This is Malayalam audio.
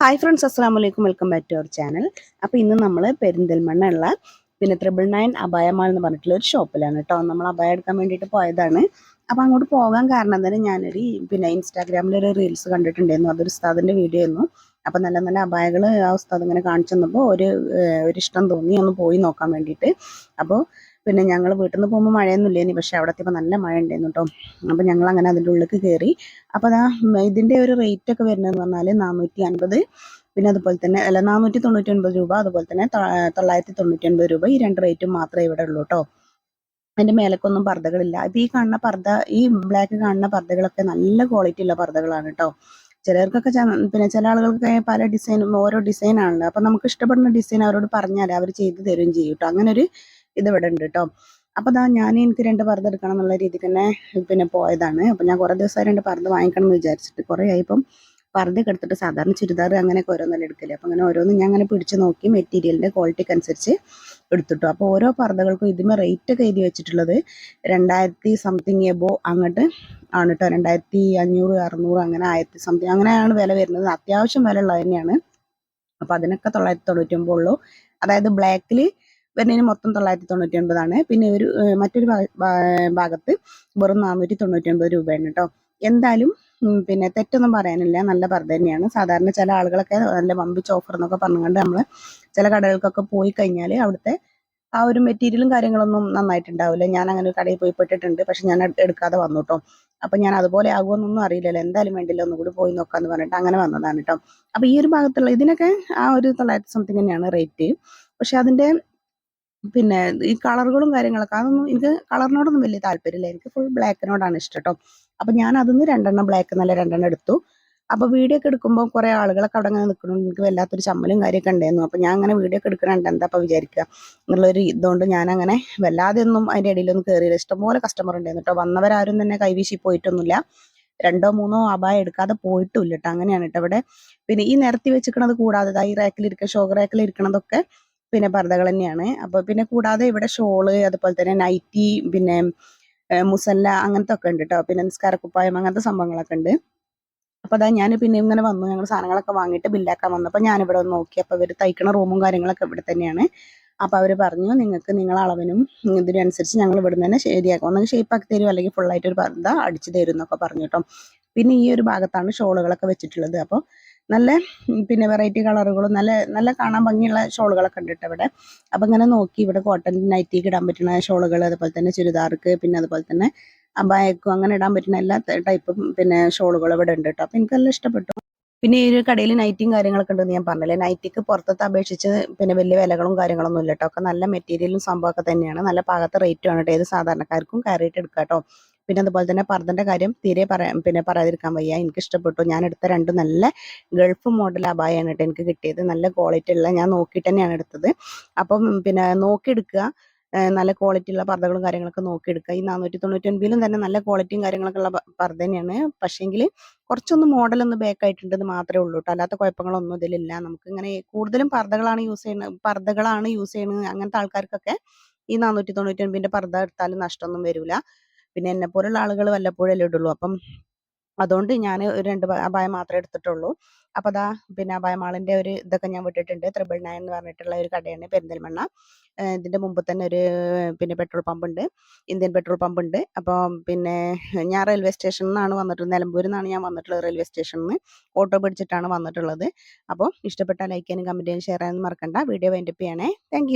ഹായ് ഫ്രണ്ട്സ് അസ്സാം വലൈക്കും welcome back to our channel അപ്പോൾ ഇന്ന് നമ്മൾ പെരിന്തൽമണ്ണ ഉള്ള പിന്നെ ത്രിബിൾ നയൻ അപായമാൾ എന്ന് പറഞ്ഞിട്ടുള്ള ഒരു ഷോപ്പിലാണ് കേട്ടോ നമ്മൾ അബായ എടുക്കാൻ വേണ്ടിയിട്ട് പോയതാണ്. അപ്പോൾ അങ്ങോട്ട് പോകാൻ കാരണം തന്നെ ഞാനൊരു പിന്നെ ഇൻസ്റ്റാഗ്രാമിൽ ഒരു റീൽസ് കണ്ടിട്ടുണ്ടായിരുന്നു. അതൊരു ഉസ്താദിന്റെ വീഡിയോ ആയിരുന്നു. അപ്പോൾ നല്ല നല്ല അബായകൾ ആ ഉസ്താദ് ഇങ്ങനെ കാണിച്ചു തന്നപ്പോൾ ഒരു ഒരു ഇഷ്ടം തോന്നി. ഒന്ന് പോയി നോക്കാൻ വേണ്ടിയിട്ട്. അപ്പോൾ പിന്നെ ഞങ്ങൾ വീട്ടിൽ നിന്ന് പോകുമ്പോൾ മഴയൊന്നും ഇനി പക്ഷേ അവിടെ എത്തിയപ്പോൾ നല്ല മഴ ഉണ്ടായിരുന്നു കേട്ടോ അപ്പോൾ ഞങ്ങൾ അങ്ങനെ അതിന്റെ ഉള്ളിലേക്ക് കയറി അപ്പോൾ അതാ ഇതിന്റെ ഒരു റേറ്റ് ഒക്കെ വരുന്നതെന്ന് പറഞ്ഞാൽ നാനൂറ്റി അൻപത് പിന്നെ അതുപോലെ തന്നെ അല്ല നാനൂറ്റി തൊണ്ണൂറ്റി ഒൻപത് രൂപ അതുപോലെ തന്നെ തൊള്ളായിരത്തി തൊണ്ണൂറ്റി ഒൻപത് രൂപ ഈ രണ്ട് റേറ്റും മാത്രമേ ഇവിടെ ഉള്ളൂ കേട്ടോ അതിന്റെ മേലക്കൊന്നും പർദ്ദകളില്ല. ഇപ്പം ഈ കാണുന്ന പർദ്ദ ഈ ബ്ലാക്ക് കാണുന്ന പർദ്ദകളൊക്കെ നല്ല ക്വാളിറ്റി ഉള്ള പർദ്ദകളാണ് കേട്ടോ ചിലർക്കൊക്കെ പിന്നെ ചില ആളുകൾക്ക് പല ഡിസൈനും ഓരോ ഡിസൈനാണല്ലോ അപ്പം നമുക്ക് ഇഷ്ടപ്പെടുന്ന ഡിസൈൻ അവരോട് പറഞ്ഞാൽ അവർ ചെയ്ത് തരുകയും ചെയ്യും കേട്ടോ അങ്ങനെ ഒരു ഇത് ഇവിടെ ഉണ്ട് കേട്ടോ അപ്പോൾ അതാ ഞാൻ എനിക്ക് രണ്ട് പർദ്ദ എടുക്കണം എന്നുള്ള രീതിക്ക് തന്നെ പിന്നെ പോയതാണ്. അപ്പോൾ ഞാൻ കുറേ ദിവസമായി രണ്ട് പർദ്ദ വാങ്ങിക്കണം എന്ന് വിചാരിച്ചിട്ട് കുറേ ആയിപ്പം പർദ്ദയൊക്കെ എടുത്തിട്ട് സാധാരണ ചുരിദാർ അങ്ങനെയൊക്കെ ഓരോന്നല്ല എടുക്കില്ല അപ്പോൾ അങ്ങനെ ഓരോന്നും ഞാൻ അങ്ങനെ പിടിച്ച് നോക്കി മെറ്റീരിയലിന്റെ ക്വാളിറ്റിക്ക് അനുസരിച്ച് എടുത്തിട്ടു. അപ്പോൾ ഓരോ പർദ്ദകൾക്കും ഇതിമേ റേറ്റ് ഒക്കെ എഴുതി വെച്ചിട്ടുള്ളത് രണ്ടായിരത്തി സംതിങ് എബോ അങ്ങോട്ട് ആണ് കേട്ടോ രണ്ടായിരത്തി അഞ്ഞൂറ് അറുന്നൂറ് അങ്ങനെ ആയിരത്തി സംതിങ് അങ്ങനെയാണ് വില വരുന്നത്. അത്യാവശ്യം വില ഉള്ളത് തന്നെയാണ്. അപ്പോൾ അതിനൊക്കെ തൊള്ളായിരത്തി തൊണ്ണൂറ്റി ഒമ്പത് ഉള്ളൂ. അതായത് ബ്ലാക്കിൽ വരുന്നതിന് മൊത്തം തൊള്ളായിരത്തി തൊണ്ണൂറ്റി ഒൻപതാണ് പിന്നെ ഒരു മറ്റൊരു ഭാഗത്ത് വെറും നാനൂറ്റി തൊണ്ണൂറ്റി ഒൻപത് രൂപയാണ് കേട്ടോ എന്തായാലും പിന്നെ തെറ്റൊന്നും പറയാനില്ല. നല്ല പർദ്ദ തന്നെയാണ്. സാധാരണ ചില ആളുകളൊക്കെ നല്ല വമ്പിച്ച ഓഫർ എന്നൊക്കെ പറഞ്ഞുകൊണ്ട് നമ്മൾ ചില കടകൾക്കൊക്കെ പോയി കഴിഞ്ഞാൽ അവിടുത്തെ ആ ഒരു മെറ്റീരിയലും കാര്യങ്ങളൊന്നും നന്നായിട്ടുണ്ടാവില്ല ഞാൻ അങ്ങനെ ഒരു കടയിൽ പോയി പെട്ടിട്ടുണ്ട്. പക്ഷെ ഞാൻ എടുക്കാതെ വന്നു കേട്ടോ അപ്പം ഞാൻ അതുപോലെ ആകുമെന്നൊന്നും അറിയില്ലല്ലോ. എന്തായാലും വേണ്ടില്ല ഒന്നുകൂടി പോയി നോക്കാന്ന് പറഞ്ഞിട്ട് അങ്ങനെ വന്നതാണ് കേട്ടോ അപ്പോൾ ഈ ഒരു ഭാഗത്തുള്ള ഇതിനൊക്കെ ആ ഒരു തൊള്ളായിരത്തി സംതിങ് തന്നെയാണ് റേറ്റ് പക്ഷെ അതിന്റെ പിന്നെ ഈ കളറുകളും കാര്യങ്ങളൊക്കെ അതൊന്നും എനിക്ക് കളറിനോടൊന്നും വലിയ താല്പര്യമില്ല. എനിക്ക് ഫുൾ ബ്ലാക്കിനോടാണ് ഇഷ്ടം കേട്ടോ അപ്പം ഞാൻ അതിന്ന് രണ്ടെണ്ണം ബ്ലാക്ക് നല്ല രണ്ടെണ്ണം എടുത്തു. അപ്പോൾ വീഡിയോ ഒക്കെ എടുക്കുമ്പോൾ കുറേ ആളുകളൊക്കെ അവിടെ അങ്ങനെ നിൽക്കണം എനിക്ക് വല്ലാത്തൊരു ചമ്മലും കാര്യമൊക്കെ ഉണ്ടായിരുന്നു. അപ്പോൾ ഞാൻ അങ്ങനെ വീഡിയോ ഒക്കെ എടുക്കണുണ്ട് എന്താ അപ്പോൾ വിചാരിക്കുക എന്നുള്ളൊരു ഇതുകൊണ്ട് ഞാൻ അങ്ങനെ വല്ലാതെ ഒന്നും അതിന്റെ ഇടയിലൊന്നും കയറിയില്ല ഇഷ്ടംപോലെ കസ്റ്റമർ ഉണ്ടായിരുന്നു കേട്ടോ വന്നവരാരും തന്നെ കൈവീശി പോയിട്ടൊന്നുമില്ല. രണ്ടോ മൂന്നോ അപായം എടുക്കാതെ പോയിട്ടുമില്ല കേട്ടോ അങ്ങനെയാണ് കേട്ടോ ഇവിടെ. പിന്നെ ഈ നിരത്തി വെച്ചിരിക്കണത് കൂടാതെ ഈ റാക്കിലിരിക്കുക ഷോ റാക്കിൽ ഇരിക്കണതൊക്കെ പിന്നെ പർദ്ദകൾ തന്നെയാണ്. അപ്പോൾ പിന്നെ കൂടാതെ ഇവിടെ ഷോൾ അതുപോലെ തന്നെ നൈറ്റി പിന്നെ മുസല്ല അങ്ങനത്തെ ഒക്കെ ഉണ്ട് കേട്ടോ പിന്നെ നിസ്കാരക്കുപ്പായം അങ്ങനത്തെ സംഭവങ്ങളൊക്കെ ഉണ്ട്. അപ്പോൾ അതാ ഞാൻ പിന്നെ ഇങ്ങനെ വന്നു. ഞങ്ങൾ സാധനങ്ങളൊക്കെ വാങ്ങിയിട്ട് ബില്ലാക്കാൻ വന്നപ്പോൾ ഞാനിവിടെ ഒന്ന് നോക്കി. അപ്പോൾ ഇവർ തയ്ക്കണ റൂമും കാര്യങ്ങളൊക്കെ ഇവിടെ തന്നെയാണ്. അപ്പോൾ അവർ പറഞ്ഞു നിങ്ങൾക്ക് നിങ്ങളെ അളവിനും ഇതിനനുസരിച്ച് ഞങ്ങൾ ഇവിടെ തന്നെ ശരിയാക്കും. ഒന്നെങ്കിൽ ഷേപ്പാക്കി തരും അല്ലെങ്കിൽ ഫുള്ളായിട്ട് ഒരു പർദ്ദ അടിച്ചു തരും എന്നൊക്കെ പറഞ്ഞു കേട്ടോ പിന്നെ ഈ ഒരു ഭാഗത്താണ് ഷോളുകളൊക്കെ വെച്ചിട്ടുള്ളത്. അപ്പോൾ നല്ല പിന്നെ വെറൈറ്റി കളറുകളും നല്ല നല്ല കാണാൻ ഭംഗിയുള്ള ഷോളുകളൊക്കെ ഉണ്ട് കേട്ടോ ഇവിടെ. അപ്പം ഇങ്ങനെ നോക്കി ഇവിടെ കോട്ടൺ നൈറ്റിക്ക് ഇടാൻ പറ്റുന്ന ഷോളുകൾ അതുപോലെ തന്നെ ചുരിദാർക്ക് പിന്നെ അതുപോലെ തന്നെ അബായക്കും അങ്ങനെ ഇടാൻ പറ്റുന്ന എല്ലാ ടൈപ്പും പിന്നെ ഷോളുകൾ ഇവിടെ ഉണ്ട് കേട്ടോ. അപ്പം എനിക്ക് നല്ല ഇഷ്ടപ്പെട്ടു. പിന്നെ ഈ ഒരു കടയിൽ നൈറ്റിയും കാര്യങ്ങളൊക്കെ ഉണ്ടെന്ന് ഞാൻ പറഞ്ഞില്ലേ നൈറ്റിക്ക് പുറത്തത്തെ അപേക്ഷിച്ച് പിന്നെ വലിയ വിലകളും കാര്യങ്ങളൊന്നും ഇല്ല കേട്ടോ. ഒക്കെ നല്ല മെറ്റീരിയലും സംഭവമൊക്കെ തന്നെയാണ്. നല്ല പാകത്തെ റേറ്റും ആണ് കേട്ടോ. ഏത് സാധാരണക്കാർക്കും കയറിയിട്ട് എടുക്കാം കേട്ടോ. പിന്നെ അതുപോലെ തന്നെ പർദ്ദന്റെ കാര്യം തീരെ പറയാൻ പിന്നെ പറയാതിരിക്കാൻ വയ്യ. എനിക്ക് ഇഷ്ടപ്പെട്ടു. ഞാൻ എടുത്ത രണ്ട് നല്ല ഗൾഫ് മോഡൽ അബായാണ് കേട്ടോ എനിക്ക് കിട്ടിയത്. നല്ല ക്വാളിറ്റി ഉള്ള ഞാൻ നോക്കിയിട്ട് തന്നെയാണ് എടുത്തത്. അപ്പം പിന്നെ നോക്കിയെടുക്കുക. നല്ല ക്വാളിറ്റി ഉള്ള പർദ്ദകളും കാര്യങ്ങളൊക്കെ നോക്കിയെടുക്കുക. ഈ നാനൂറ്റി തൊണ്ണൂറ്റി ഒൻപതിലും തന്നെ നല്ല ക്വാളിറ്റിയും കാര്യങ്ങളൊക്കെ ഉള്ള പർദ്ദ തന്നെയാണ്. പക്ഷേങ്കിൽ കുറച്ചൊന്ന് മോഡൽ ഒന്ന് ബാക്ക് ആയിട്ടുണ്ടെന്ന് മാത്രമേ ഉള്ളൂ കേട്ടോ. അല്ലാത്ത കുഴപ്പങ്ങളൊന്നും ഇതിലില്ല. നമുക്ക് ഇങ്ങനെ കൂടുതലും പർദ്ദകളാണ് യൂസ് ചെയ്യുന്നത് പർദ്ദകളാണ് യൂസ് ചെയ്യുന്നത് അങ്ങനത്തെ ആൾക്കാർക്കൊക്കെ ഈ നാനൂറ്റി തൊണ്ണൂറ്റി ഒൻപതിന്റെ പർദ്ദ എടുത്താലും നഷ്ടമൊന്നും വരില്ല പിന്നെ എന്നെ പോലുള്ള ആളുകൾ വല്ലപ്പോഴല്ലേ ഇടുള്ളൂ. അപ്പം അതുകൊണ്ട് ഞാൻ ഒരു രണ്ട് അപായം മാത്രമേ എടുത്തിട്ടുള്ളൂ. അപ്പോൾ അതാ പിന്നെ അപായമാളിന്റെ ഒരു ഇതൊക്കെ ഞാൻ വിട്ടിട്ടുണ്ട്. ത്രിബിൾ നയൻ എന്ന് പറഞ്ഞിട്ടുള്ള ഒരു കടയാണ് പെരിന്തൽമണ്ണ. ഇതിന്റെ മുമ്പ് തന്നെ ഒരു പിന്നെ പെട്രോൾ പമ്പ് ഉണ്ട് ഇന്ത്യൻ പെട്രോൾ പമ്പ് ഉണ്ട് അപ്പോൾ പിന്നെ ഞാൻ റെയിൽവേ സ്റ്റേഷനിൽ നിന്നാണ് വന്നിട്ടുള്ളത്. നിലമ്പൂരിൽ നിന്നാണ് ഞാൻ വന്നിട്ടുള്ളത് റെയിൽവേ സ്റ്റേഷനിൽ നിന്ന്. ഓട്ടോ പിടിച്ചിട്ടാണ് വന്നിട്ടുള്ളത്. അപ്പോൾ ഇഷ്ടപ്പെട്ട ലൈക്ക് ചെയ്യാനും കമന്റ് ചെയ്യാനും ഷെയർ ചെയ്യാനും മറക്കണ്ട. വീഡിയോ വൈൻഡപ്പ് ചെയ്യണേ. താങ്ക്